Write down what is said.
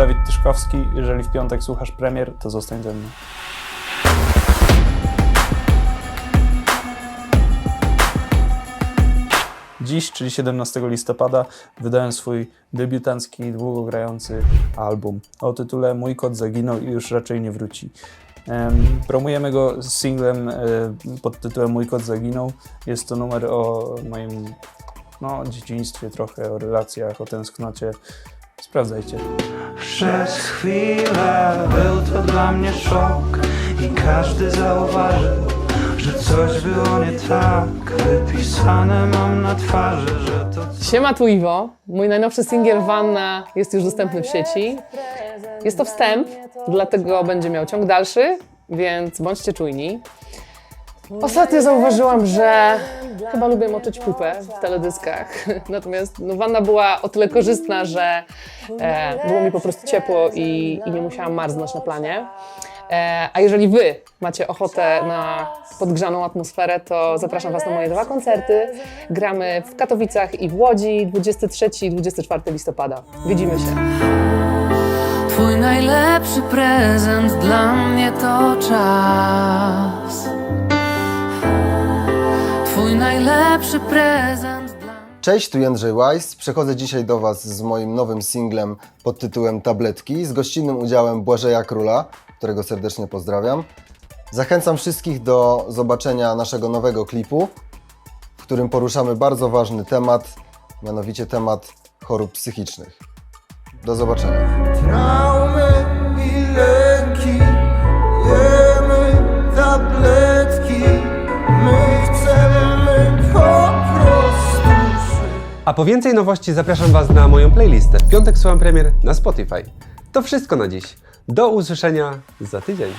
Dawid Tyszkowski. Jeżeli w piątek słuchasz premier, to zostań ze mną. Dziś, czyli 17 listopada, wydałem swój debiutancki, długogrający album o tytule Mój kot zaginął i już raczej nie wróci. Em, Promujemy go singlem e, pod tytułem Mój kot zaginął. Jest to numer o moim no, dzieciństwie trochę, o relacjach, o tęsknocie. Sprawdzajcie. Przez chwilę był to dla mnie szok i każdy zauważył, że coś było nie tak. Wypisane mam na twarzy, że to Siema tu Iwo. Mój najnowszy singiel Wanna jest już dostępny w sieci. Jest to wstęp, dlatego będzie miał ciąg dalszy, więc bądźcie czujni. Ostatnio zauważyłam, że chyba lubię moczyć pupę w teledyskach. Natomiast no, wanna była o tyle korzystna, że e, było mi po prostu ciepło i, i nie musiałam marznąć na planie. E, a jeżeli Wy macie ochotę na podgrzaną atmosferę, to zapraszam Was na moje dwa koncerty. Gramy w Katowicach i w Łodzi 23 i 24 listopada. Widzimy się. Twój najlepszy prezent dla mnie to czas. Najlepszy prezent dla Cześć, tu Jędrzej Weiss. Przechodzę dzisiaj do Was z moim nowym singlem pod tytułem Tabletki z gościnnym udziałem Błażeja Króla, którego serdecznie pozdrawiam. Zachęcam wszystkich do zobaczenia naszego nowego klipu, w którym poruszamy bardzo ważny temat, mianowicie temat chorób psychicznych. Do zobaczenia. Traumy A po więcej nowości zapraszam Was na moją playlistę. W piątek słucham premier na Spotify. To wszystko na dziś. Do usłyszenia za tydzień.